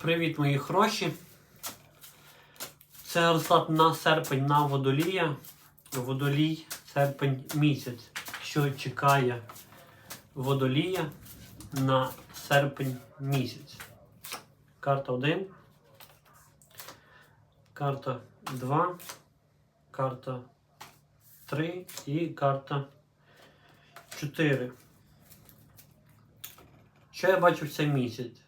Привіт, мої хороші. Це розклад на серпень на водолія. Водолій серпень місяць. Що чекає водолія на серпень місяць. Карта 1. Карта 2. Карта 3 і карта 4. Що я бачу в цей місяць?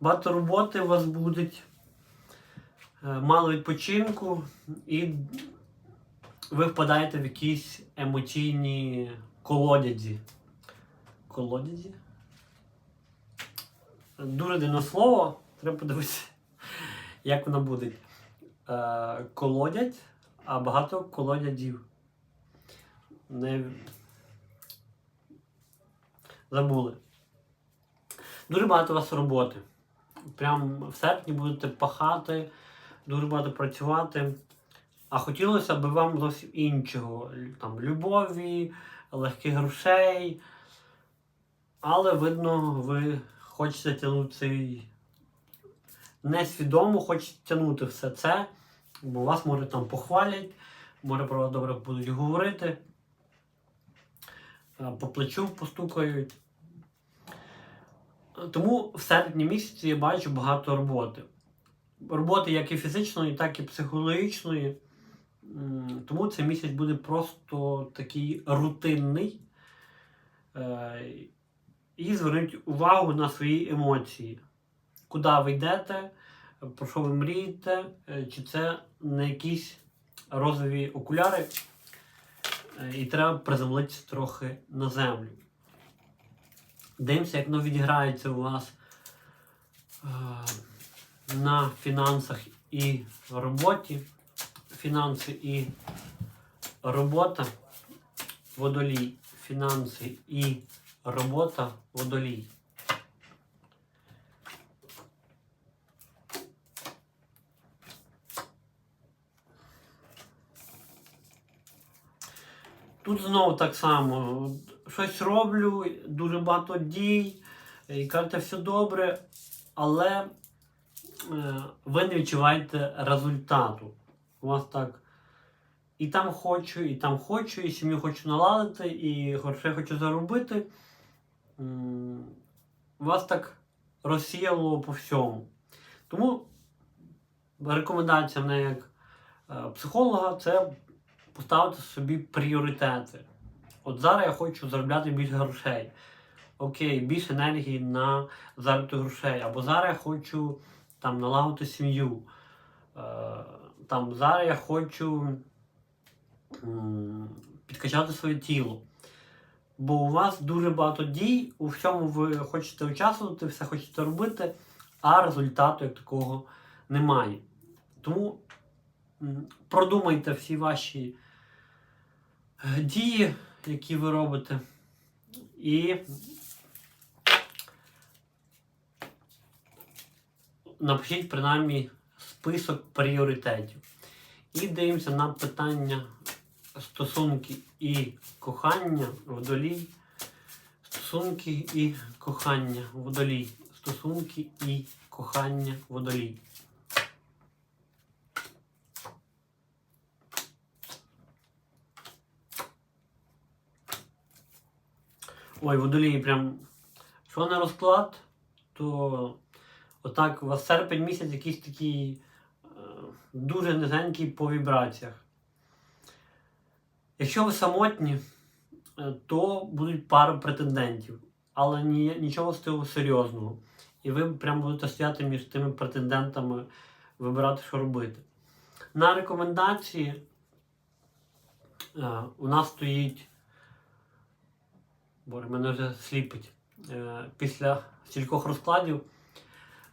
Багато роботи у вас буде, мало відпочинку, і ви впадаєте в якісь емоційні колодязі. Колодязі? Дуже дивне слово. Треба подивитися, як воно буде. Е, колодять, а багато колодязів. Не забули. Дуже багато у вас роботи. Прям в серпні будете пахати, дуже багато працювати. А хотілося б вам зовсім іншого. Там, любові, легких грошей. Але, видно, ви хочете тягнути цей. Несвідомо хочете тягнути все це, бо вас може там похвалять, може про вас добре будуть говорити, е, по плечу постукають. Тому в серпні місяці я бачу багато роботи. Роботи як і фізичної, так і психологічної. Тому цей місяць буде просто такий рутинний. Е, І зверніть увагу на свої емоції. Куди ви йдете, про що ви мрієте, е, чи це не якісь розові окуляри, е, і треба приземлитися трохи на землю. Дивимося, як воно відіграється у вас е, на фінансах і роботі. Фінанси і робота водолій. Фінанси і робота водолій. Тут знову так само. Щось роблю, дуже багато дій, і кажете, все добре, але е, ви не відчуваєте результату. У вас так і там хочу, і там хочу, і сім'ю хочу наладити, і грошей хочу заробити. Вас так розсіяло по всьому. Тому рекомендація мене як е, психолога це поставити собі пріоритети. От зараз я хочу заробляти більше грошей. Окей, більше енергії на заробіток грошей. Або зараз я хочу там налагодити сім'ю. Е, там зараз я хочу підкачати своє тіло. Бо у вас дуже багато дій, у всьому ви хочете участвувати, все хочете робити, а результату як такого немає. Тому продумайте всі ваші е, дії, які ви робите, і напишіть принаймні список пріоритетів. І дивимося на питання стосунки і кохання водолій. Стосунки і кохання водолій. Стосунки і кохання водолій. Ой, водолії прям. Що на розклад, то отак у вас серпень місяць якийсь такий е, дуже низенький по вібраціях. Якщо ви самотні, е, то будуть пара претендентів, але ні, нічого з цього серйозного. І ви прямо будете стояти між тими претендентами, вибирати, що робити. На рекомендації е, у нас стоїть. Боже, мене вже сліпить. Е, після стількох розкладів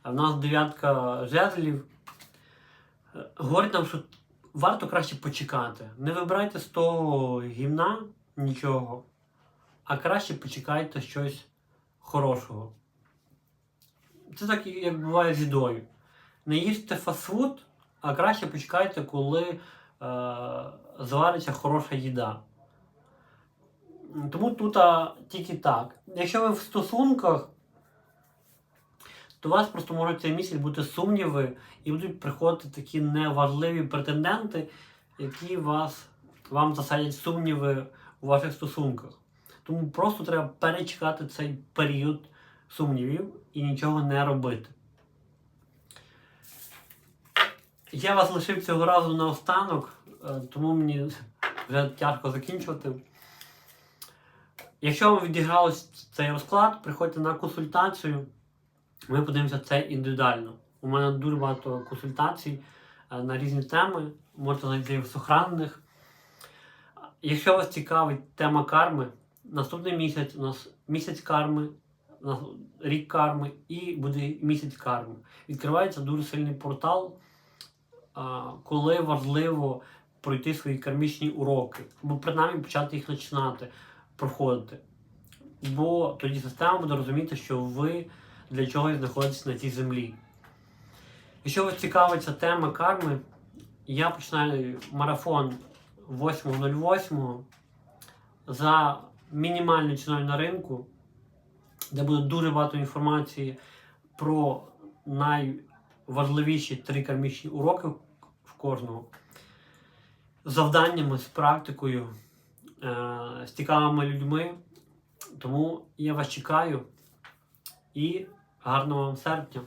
в нас дев'ятка жезлів. Е, Говорить нам, що варто краще почекати. Не вибирайте з того гімна нічого, а краще почекайте щось хорошого. Це так, як буває з їдою. Не їжте фастфуд, а краще почекайте, коли е, звариться хороша їда. Тому тут а, тільки так. Якщо ви в стосунках, до вас просто можуть цей місяць бути сумніви і будуть приходити такі неважливі претенденти, які вас, вам засадять сумніви у ваших стосунках. Тому просто треба перечекати цей період сумнівів і нічого не робити. Я вас лишив цього разу наостанок, е, тому мені вже тяжко закінчувати. Якщо вам відігралось цей розклад, приходьте на консультацію. Ми подивимося це індивідуально. У мене дуже багато консультацій е, на різні теми. Можете знайти в сохранених. Якщо вас цікавить тема карми, наступний місяць у нас місяць карми, рік карми і буде місяць карми. Відкривається дуже сильний портал, коли важливо пройти свої кармічні уроки, або принаймні почати їх починати проходити. Бо тоді система буде розуміти, що ви для чогось знаходитесь на цій землі. Якщо вас цікавить ця тема карми, я починаю марафон 8.08 за мінімальною ціною на ринку, де буде дуже багато інформації про найважливіші три кармічні уроки в кожного. Завданнями, з практикою, з цікавими людьми. Тому я вас чекаю і гарного вам серпня!